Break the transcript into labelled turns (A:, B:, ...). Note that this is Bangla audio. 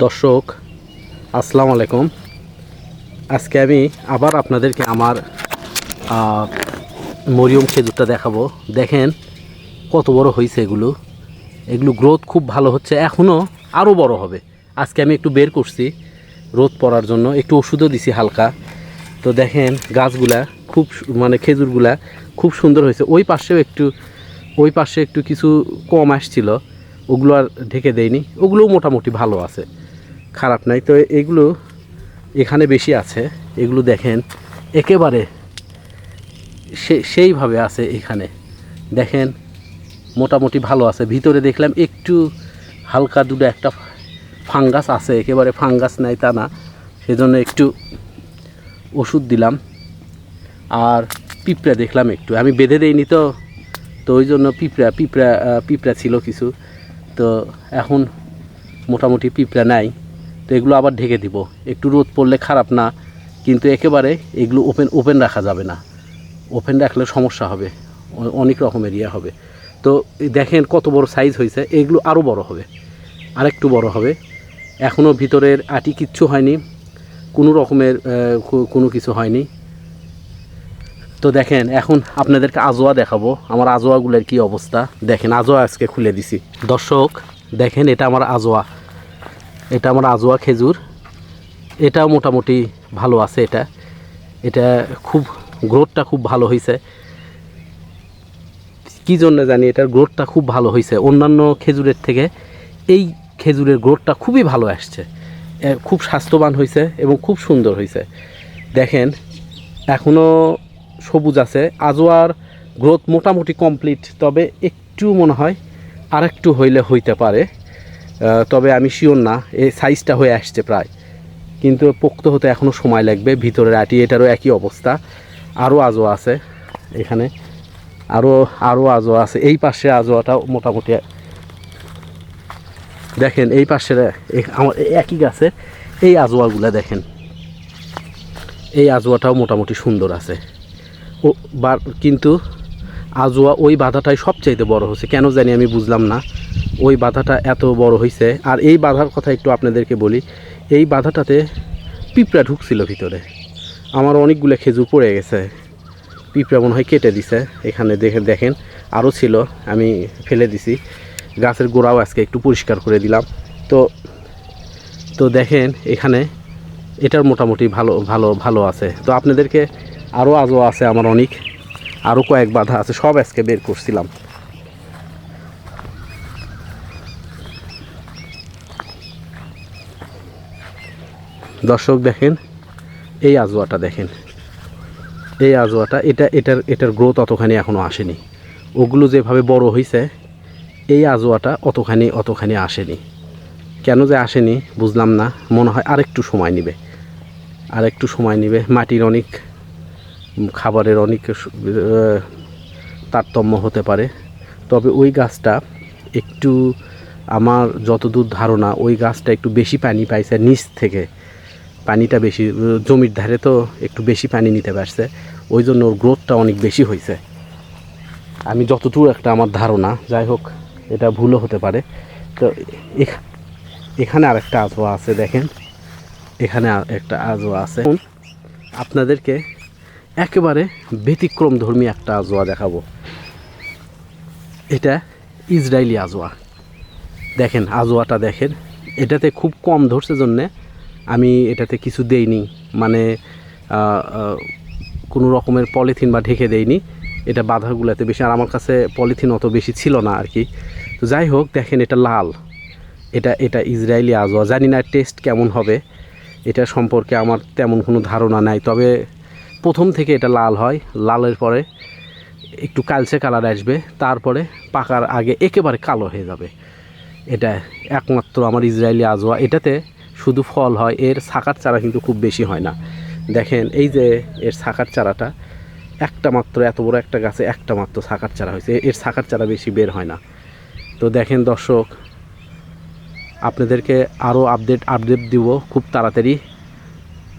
A: দর্শক, আসসালামু আলাইকুম। আজকে আমি আবার আপনাদেরকে আমার মরিয়ম খেজুরটা দেখাবো। দেখেন কত বড় হয়েছে এগুলো। এগুলো গ্রোথ খুব ভালো হচ্ছে এখনও আরও বড় হবে। আজকে আমি একটু বের করছি রোদ পড়ার জন্য, একটু ওষুধও দিছি হালকা। তো দেখেন গাছগুলা খুব মানে খেজুরগুলা খুব সুন্দর হয়েছে। ওই পাশেও একটু, ওই পাশে একটু কিছু কম আসছিল, ওগুলো আর ঢেকে দেয়নি। ওগুলোও মোটামুটি ভালো আছে। খারাপ নাই। তো এগুলো এখানে বেশি আছে। এগুলো দেখেন, একেবারে সে, সেইভাবে আছে এখানে। দেখেন, মোটামুটি ভালো আছে। ভিতরে দেখলাম একটু হালকা দুটো একটা ফাঙ্গাস আছে। একেবারে ফাঙ্গাস নাই তা না। সেজন্য একটু ওষুধ দিলাম। আর পিঁপড়া দেখলাম একটু। আমি বেঁধে দেইনি তো। তো ওই জন্য পিঁপড়া পিঁপড়া পিঁপড়া ছিল কিছু। তো এখন মোটামুটি পিঁপড়া নাই। এগুলো আবার ঢেকে দিব। একটু রোদ পড়লে খারাপ না, কিন্তু একেবারে এগুলো ওপেন ওপেন রাখা যাবে না। ওপেন রাখলে সমস্যা হবে অনেক রকমের ইয়ে হবে। তো দেখেন কত বড় সাইজ হয়েছে, এগুলো আরও বড় হবে, আরেকটু বড় হবে। এখনও ভিতরের আটি কিচ্ছু হয়নি, কোনো রকমের কোনো কিছু হয়নি। তো দেখেন, এখন আপনাদেরকে আজোয়া দেখাবো, আমার আজোয়াগুলোর কি অবস্থা। দেখেন, আজোয়া আজকে খুলে দিছি। দর্শক, দেখেন, এটা আমার আজোয়া। এটা আমার আজোয়া খেজুর। এটা মোটামুটি ভালো আছে এটা। এটা খুব গ্রোথটা খুব ভালো হয়েছে কী জন্য জানি এটার গ্রোথটা খুব ভালো হয়েছে অন্যান্য খেজুরের থেকে এই খেজুরের গ্রোথটা খুবই ভালো আসছে। খুব স্বাস্থ্যবান হয়েছে এবং খুব সুন্দর হয়েছে দেখেন এখনও সবুজ আছে। আজোয়ার গ্রোথ মোটামুটি কমপ্লিট তবে একটু মনে হয় আরেকটু হইলে হইতে পারে। তবে আমি শিওর না, এই সাইজটা হয়ে আসছে প্রায়। কিন্তু পোক্ত হতে এখনও সময় লাগবে, ভিতরের আটি, এটারও একই অবস্থা। আরও আজোয়া আছে এখানে। আরও আরও আজোয়া আছে। এই পাশে আজোয়াটাও মোটামুটি দেখেন, এই পাশের আমার একই গাছে এই আজোয়াগুলো দেখেন। এই আজোয়াটাও মোটামুটি সুন্দর আছে। ও কিন্তু আজোয়া, ওই বাধাটাই সবচাইতে বড় হচ্ছে কেন জানি আমি বুঝলাম না। ওই বাধাটা এত বড় হয়েছে আর এই বাধার কথা একটু আপনাদেরকে বলি। এই বাধাটাতে পিঁপড়া ঢুকছিল ভিতরে। আমার অনেকগুলো খেজুর পড়ে গেছে। পিঁপড়া মনে হয় কেটে দিছে। এখানে দেখে দেখেন আরও ছিল। আমি ফেলে দিছি। গাছের গোড়াও আজকে একটু পরিষ্কার করে দিলাম। তো তো দেখেন, এখানে এটার মোটামুটি ভালো ভালো ভালো আছে। তো আপনাদেরকে আরও আজও আছে আমার অনেক। আরও কয়েক বাধা আছে, সব আজকে বের করছিলাম। দর্শক দেখেন, এই আজোয়াটা দেখেন। এই আজোয়াটা, এটা, এটার এটার গ্রোথ অতখানি এখনও আসেনি। ওগুলো যেভাবে বড় হয়েছে এই আজোয়াটা অতখানি অতখানি আসেনি। কেন যে আসেনি বুঝলাম না, মনে হয় আরেকটু সময় নেবে। আরেকটু সময় নেবে, মাটির অনেক খাবারের অনেক তারতম্য হতে পারে। তবে ওই গাছটা একটু আমার যতদূর ধারণা, ওই গাছটা একটু বেশি পানি পাইছে নিচ থেকে। পানিটা বেশি, জমির ধারে তো একটু বেশি পানি নিতে পারছে। ওই জন্য ওর গ্রোথটা অনেক বেশি হয়েছে আমি যতটুকু একটা আমার ধারণা, যাই হোক, এটা ভুলও হতে পারে। তো এখ- এখানে আরেকটা আজোয়া আছে, দেখেন। এখানে একটা আজোয়া আছে। আপনাদেরকে একেবারে ব্যতিক্রম ধর্মী একটা আজোয়া দেখাবো। এটা ইসরায়েলি আজোয়া। দেখেন আজোয়াটা দেখেন, এটাতে খুব কম ধরছে জন্যে আমি এটাতে কিছু দেইনি। মানে কোনো রকমের পলিথিন বা ঢেকে দেইনি। এটা বাধাগুলোতে বেশি, আর আমার কাছে পলিথিন অত বেশি ছিল না আর কি। তো যাই হোক, দেখেন এটা লাল। এটা এটা ইসরায়েলি আজোয়া। জানি না টেস্ট কেমন হবে। এটা সম্পর্কে আমার তেমন কোনো ধারণা নাই। তবে প্রথম থেকে এটা লাল হয়, লালের পরে একটু কালচে কালার আসবে, তারপরে পাকার আগে একেবারে কালো হয়ে যাবে। এটা একমাত্র আমার ইসরায়েলি আজোয়া। এটাতে শুধু ফল হয়, এর শাখার চারা কিন্তু খুব বেশি হয় না। দেখেন, এই যে এর শাখার চারাটা, একটা মাত্র, এত বড় একটা গাছে একটা মাত্র শাখার চারা হয়েছে। এর শাখার চারা বেশি বের হয় না। তো দেখেন দর্শক, আপনাদেরকে আরও আপডেট আপডেট দিব খুব তাড়াতাড়ি।